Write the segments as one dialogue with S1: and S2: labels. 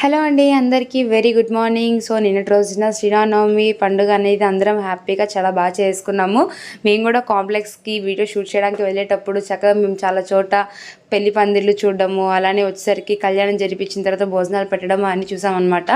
S1: Hello అండి అందరికీ very good morning. So నిన్నటి రోజున శ్రీరామనవమి పండుగ అనేది అందరం హ్యాపీగా చాలా బాగా చేసుకున్నాము. మేము కూడా కాంప్లెక్స్కి వీడియో షూట్ చేయడానికి వెళ్ళేటప్పుడు చక్కగా మేము చాలా చోట పెళ్ళి పందిర్లు చూడడము అలానే వచ్చేసరికి కళ్యాణం జరిపించిన తర్వాత భోజనాలు పెట్టడం అన్ని చూసామన్నమాట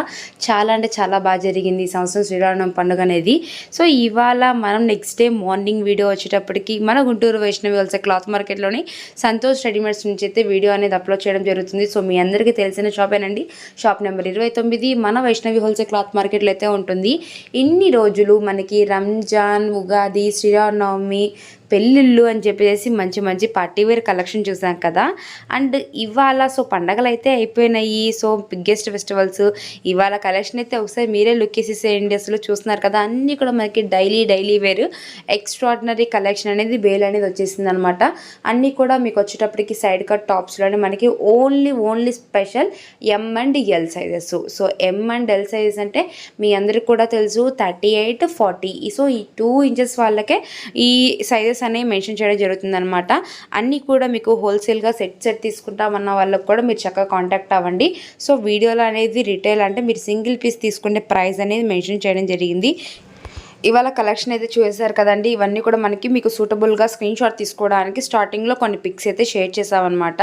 S1: చాలా అంటే చాలా బాగా జరిగింది ఈ సంవత్సరం శ్రీరామనవమి పండుగ అనేది. సో ఇవాళ మనం నెక్స్ట్ డే మార్నింగ్ వీడియో వచ్చేటప్పటికి మన గుంటూరు వైష్ణవి వలస క్లాత్ మార్కెట్లోని సంతోష్ రెడీమేడ్స్ నుంచి అయితే వీడియో అనేది అప్లోడ్ చేయడం జరుగుతుంది. సో మీ అందరికీ తెలిసిన షాపేనండి. షాప్ నెంబర్ ఇరవై తొమ్మిది. మన వైష్ణవి హోల్సేల్ క్లాత్ మార్కెట్లో అయితే ఉంటుంది. ఇన్ని రోజులు మనకి రంజాన్ ఉగాది శ్రీరామనవమి పెళ్ళిళ్ళు అని చెప్పేసి మంచి మంచి పార్టీ వేర్ కలెక్షన్ చూసాం కదా. అండ్ ఇవాళ సో పండగలు అయితే అయిపోయినాయి. So biggest festivals. ఇవాళ కలెక్షన్ అయితే ఒకసారి మీరే లుక్ వేసేసేయండి. అసలు చూస్తున్నారు కదా అన్నీ కూడా మనకి daily daily wear extraordinary collection అనేది బేల్ అనేది వచ్చేసింది అనమాట అన్నీ కూడా మీకు వచ్చేటప్పటికి సైడ్ కట్ టాప్స్లోనే మనకి only only special M and L sizes so M and L sizes అంటే మీ అందరికి కూడా తెలుసు థర్టీ ఎయిట్ ఫార్టీ. సో ఈ టూ ఇంచెస్ వాళ్ళకే ఈ సైజెస్ అనేవి మెన్షన్ చేయడం జరుగుతుంది అనమాట అన్నీ కూడా మీకు హోల్సేల్గా సెట్ సెట్ తీసుకుంటామన్న వాళ్ళకు కూడా మీరు చక్కగా కాంటాక్ట్ అవ్వండి. సో వీడియోలో అనేది రిటైల్ అంటే మీరు సింగిల్ పీస్ తీసుకునే ప్రైస్ అనేది మెన్షన్ చేయడం జరిగింది. ఇవాళ కలెక్షన్ అయితే చూసారు కదండి. ఇవన్నీ కూడా మనకి మీకు సూటబుల్గా స్క్రీన్ షాట్ తీసుకోవడానికి స్టార్టింగ్లో కొన్ని పిక్స్ అయితే షేర్ చేసామన్నమాట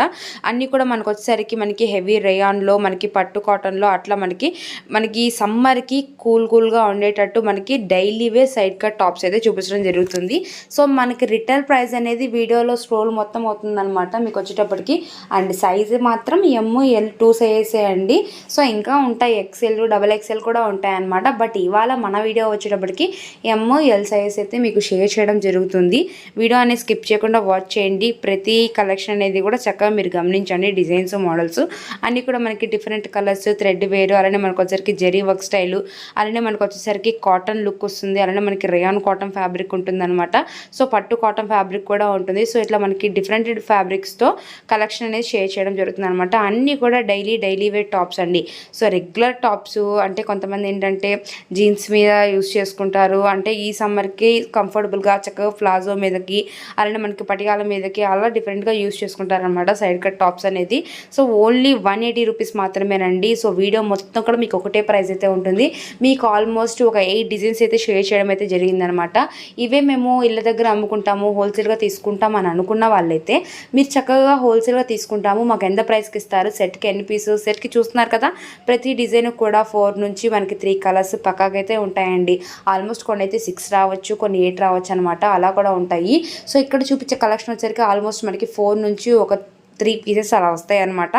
S1: అన్నీ కూడా మనకు వచ్చేసరికి మనకి హెవీ రేయాన్లో మనకి పట్టు కాటన్లో అట్లా మనకి మనకి సమ్మర్కి కూల్ కూల్గా ఉండేటట్టు మనకి daily wear side cut tops అయితే చూపించడం జరుగుతుంది. సో మనకి రిటైల్ ప్రైస్ అనేది వీడియోలో స్క్రోల్ మొత్తం అవుతుందన్నమాట మీకు వచ్చేటప్పటికి. అండ్ సైజ్ మాత్రం ఎమ్ ఎల్ టూ సైజే అండి. సో ఇంకా ఉంటాయి ఎక్సెల్ డబల్ ఎక్సెల్ కూడా ఉంటాయి అన్నమాట బట్ ఇవాళ మన వీడియో వచ్చేటప్పటికి ఎమ్ ఎల్ సైజ్ అయితే మీకు షేర్ చేయడం జరుగుతుంది. వీడియో అనేది స్కిప్ చేయకుండా వాచ్ చేయండి. ప్రతి కలెక్షన్ అనేది కూడా చక్కగా మీరు గమనించండి డిజైన్స్ మోడల్స్ అన్నీ కూడా మనకి డిఫరెంట్ కలర్స్ థ్రెడ్ వేరు అలానే మనకు వచ్చేసరికి జెరీ వర్క్ స్టైల్ అలానే మనకు వచ్చేసరికి కాటన్ లుక్ వస్తుంది. అలానే మనకి రేయాన్ కాటన్ ఫ్యాబ్రిక్ ఉంటుంది అనమాట సో పట్టు కాటన్ ఫ్యాబ్రిక్ కూడా ఉంటుంది. సో ఇట్లా మనకి డిఫరెంట్ ఫ్యాబ్రిక్స్తో కలెక్షన్ అనేది షేర్ చేయడం జరుగుతుంది అనమాట అన్నీ కూడా డైలీ డైలీ వేర్ టాప్స్ అండి. సో రెగ్యులర్ టాప్స్ అంటే కొంతమంది ఏంటంటే జీన్స్ మీద యూస్ చేసుకుంటారు అంటే ఈ సమ్మర్కి కంఫర్టబుల్గా చక్కగా ప్లాజో మీదకి అలానే మనకి పటిగాల మీదకి అలా డిఫరెంట్గా యూస్ చేసుకుంటారనమాట సైడ్ కట్ టాప్స్ అనేది. So only one eighty rupees మాత్రమేనండి. సో వీడియో మొత్తం కూడా మీకు ఒకటే ప్రైస్ అయితే ఉంటుంది. మీకు ఆల్మోస్ట్ ఒక ఎయిట్ డిజైన్స్ అయితే షేర్ చేయడం అయితే జరిగిందనమాట ఇవే మేము ఇళ్ళ దగ్గర అమ్ముకుంటాము హోల్సేల్గా తీసుకుంటాం అని అనుకున్న వాళ్ళైతే మీరు చక్కగా హోల్సేల్గా తీసుకుంటాము మాకు ఎంత ప్రైస్కి ఇస్తారు? సెట్కి ఎన్ని పీసు? సెట్కి చూస్తున్నారు కదా ప్రతి డిజైన్ కూడా ఫోర్ నుంచి మనకి త్రీ కలర్స్ పక్కాకైతే ఉంటాయండి. ఆల్మోస్ట్ కొన్ని అయితే సిక్స్ రావచ్చు కొన్ని ఎయిట్ రావచ్చు అనమాట అలా కూడా ఉంటాయి. సో ఇక్కడ చూపించే కలెక్షన్ వచ్చేసరికి ఆల్మోస్ట్ మనకి ఫోర్ నుంచి ఒక త్రీ పీసెస్ అలా వస్తాయి అనమాట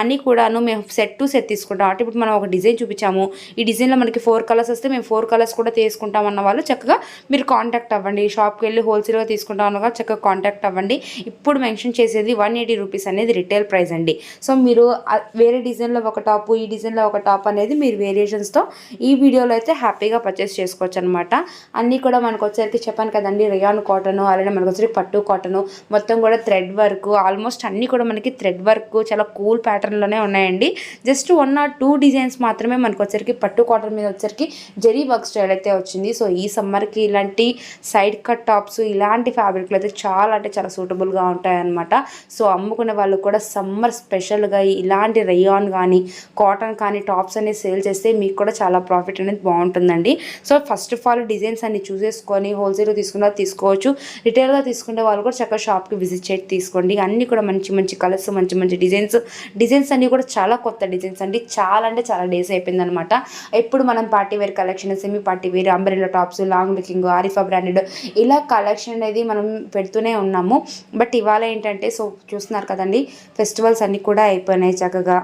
S1: అన్నీ కూడాను మేము సెట్ టు సెట్ తీసుకుంటాం. అంటే ఇప్పుడు మనం ఒక డిజైన్ చూపించాము. ఈ డిజైన్లో మనకి ఫోర్ కలర్స్ వస్తే మేము ఫోర్ కలర్స్ కూడా తీసుకుంటాం అన్న వాళ్ళు చక్కగా మీరు కాంటాక్ట్ అవ్వండి. షాప్కి వెళ్ళి హోల్సేల్గా తీసుకుంటాం అనగా చక్కగా కాంటాక్ట్ అవ్వండి. ఇప్పుడు మెన్షన్ చేసేది వన్ ఎయిటీ రూపీస్ అనేది రిటైల్ ప్రైస్ అండి. సో మీరు వేరే డిజైన్లో ఒక టాప్ ఈ డిజైన్లో ఒక టాప్ అనేది మీరు వేరియేషన్స్తో ఈ వీడియోలో అయితే హ్యాపీగా పర్చేస్ చేసుకోవచ్చు అనమాట అన్నీ కూడా మనకు వచ్చేసరికి చెప్పాను కదండి రియాన్ కాటన్ అలానే మనకు వచ్చేసరికి పట్టు కాటన్ మొత్తం కూడా థ్రెడ్ వర్క్ ఆల్మోస్ట్ అన్నీ కూడా మనకి థ్రెడ్ వర్క్ చాలా కూల్ ప్యాటర్న్లోనే ఉన్నాయండి. Just one or two designs మాత్రమే మనకు వచ్చరికి పట్టు కాటన్ మీద వచ్చరికి జెరీ వర్క్ స్టైల్ అయితే వచ్చింది. సో ఈ సమ్మర్కి ఇలాంటి సైడ్ కట్ టాప్స్ ఇలాంటి ఫ్యాబ్రిక్లు అయితే చాలా అంటే చాలా సూటబుల్గా ఉంటాయన్నమాట. సో అమ్ముకునే వాళ్ళు కూడా సమ్మర్ స్పెషల్గా ఇలాంటి రయాన్ కానీ కాటన్ కానీ టాప్స్ అనేది సేల్ చేస్తే మీకు కూడా చాలా ప్రాఫిట్ అనేది బాగుంటుందండి. So first of all designs అన్ని చూసేసుకొని హోల్సేల్గా తీసుకున్న తీసుకోవచ్చు. రిటైల్గా తీసుకునే వాళ్ళు కూడా చక్కగా షాప్కి విజిట్ చేసి తీసుకోండి. అన్నీ కూడా మంచి మంచి కలర్స్ మంచి మంచి డిజైన్స్. డిజైన్స్ అన్నీ కూడా చాలా కొత్త డిజైన్స్ అండి. చాలా అంటే చాలా డేస్ అయిపోయింది అనమాట ఎప్పుడు మనం party wear collection semi party wear umbrella tops long looking Arifa branded ఇలా కలెక్షన్ అనేది మనం పెడుతూనే ఉన్నాము. బట్ ఇవాళ ఏంటంటే సో చూస్తున్నారు కదండి ఫెస్టివల్స్ అన్నీ కూడా అయిపోయినాయి చక్కగా.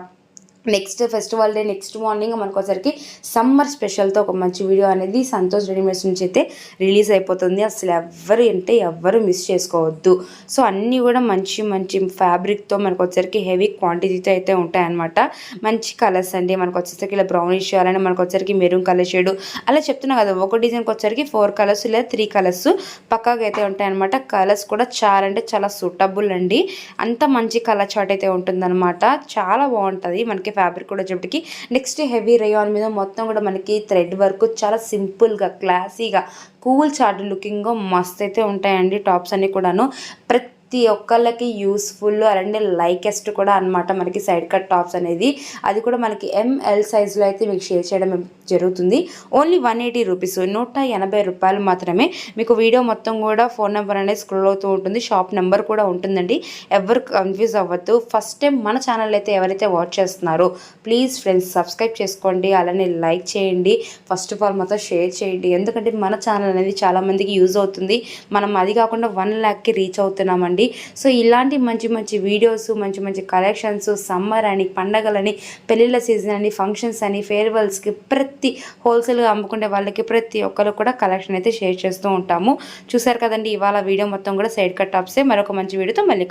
S1: Next festival day next morning మనకోసరికి summer స్పెషల్తో ఒక మంచి వీడియో అనేది సంతోష్ రెడీమేడ్స్ నుంచి అయితే రిలీజ్ అయిపోతుంది. అసలు ఎవ్వరు అంటే ఎవ్వరు మిస్ చేసుకోవద్దు. సో అన్నీ కూడా మంచి మంచి ఫ్యాబ్రిక్తో మనకు హెవీ క్వాంటిటీతో అయితే ఉంటాయన్నమాట. మంచి కలర్స్ అండి. మనకు వచ్చేసరికి ఇలా బ్రౌనిష్ అలానే మనకు వచ్చరికి మెరూన్ కలర్ షేడు అలా చెప్తున్నా కదా ఒక డిజైన్కి వచ్చరికి ఫోర్ కలర్స్ లేదా త్రీ కలర్స్ పక్కాగా అయితే ఉంటాయన్నమాట. కలర్స్ కూడా చాలా అంటే చాలా సూటబుల్ అండి. అంత మంచి కలర్ చాట్ అయితే ఉంటుందన్నమాట. చాలా బాగుంటుంది. మనకి ఫ్యాబ్రిక్ కూడా వచ్చేటికి నెక్స్ట్ హెవీ రేయాన్ మీద మొత్తం కూడా మనకి థ్రెడ్ వర్క్ చాలా సింపుల్గా క్లాసీగా కూల్ చార్ట్ లుకింగ్గా మస్త్ అయితే ఉంటాయండి టాప్స్ అన్నీ కూడాను. ప్రతి ప్రతి ఒక్కళ్ళకి యూస్ఫుల్ అలాంటి లైకెస్ట్ కూడా అన్నమాట మనకి సైడ్ కట్ టాప్స్ అనేది. అది కూడా మనకి ఎంఎల్ సైజులో అయితే మీకు షేర్ చేయడం జరుగుతుంది. ఓన్లీ వన్ ఎయిటీ రూపీస్ నూట ఎనభై రూపాయలు మాత్రమే. మీకు వీడియో మొత్తం కూడా ఫోన్ నెంబర్ అనేది స్క్రోల్ అవుతూ ఉంటుంది షాప్ నెంబర్ కూడా ఉంటుందండి. ఎవరు కన్ఫ్యూజ్ అవ్వద్దు. ఫస్ట్ టైం మన ఛానల్ అయితే ఎవరైతే వాచ్ చేస్తున్నారో ప్లీజ్ ఫ్రెండ్స్ సబ్స్క్రైబ్ చేసుకోండి అలానే లైక్ చేయండి. ఫస్ట్ ఆఫ్ ఆల్ మొత్తం షేర్ చేయండి. ఎందుకంటే మన ఛానల్ అనేది చాలామందికి యూజ్ అవుతుంది. మనం అది కాకుండా వన్ ల్యాక్కి రీచ్ అవుతున్నామండి. సో ఇలాంటి మంచి మంచి వీడియోస్ మంచి మంచి కలెక్షన్స్ సమ్మర్ అని పండగలని పెళ్ళిళ్ళ సీజన్ అని ఫంక్షన్స్ అని ఫేర్వెల్స్కి ప్రతి హోల్సేల్గా అమ్ముకునే వాళ్ళకి ప్రతి ఒక్కరు కూడా కలెక్షన్ అయితే షేర్ చేస్తూ ఉంటాము. చూసారు కదండి ఇవాళ వీడియో మొత్తం కూడా సైడ్ కట్ టాప్సే మరొక మంచి వీడియోతో మళ్ళీ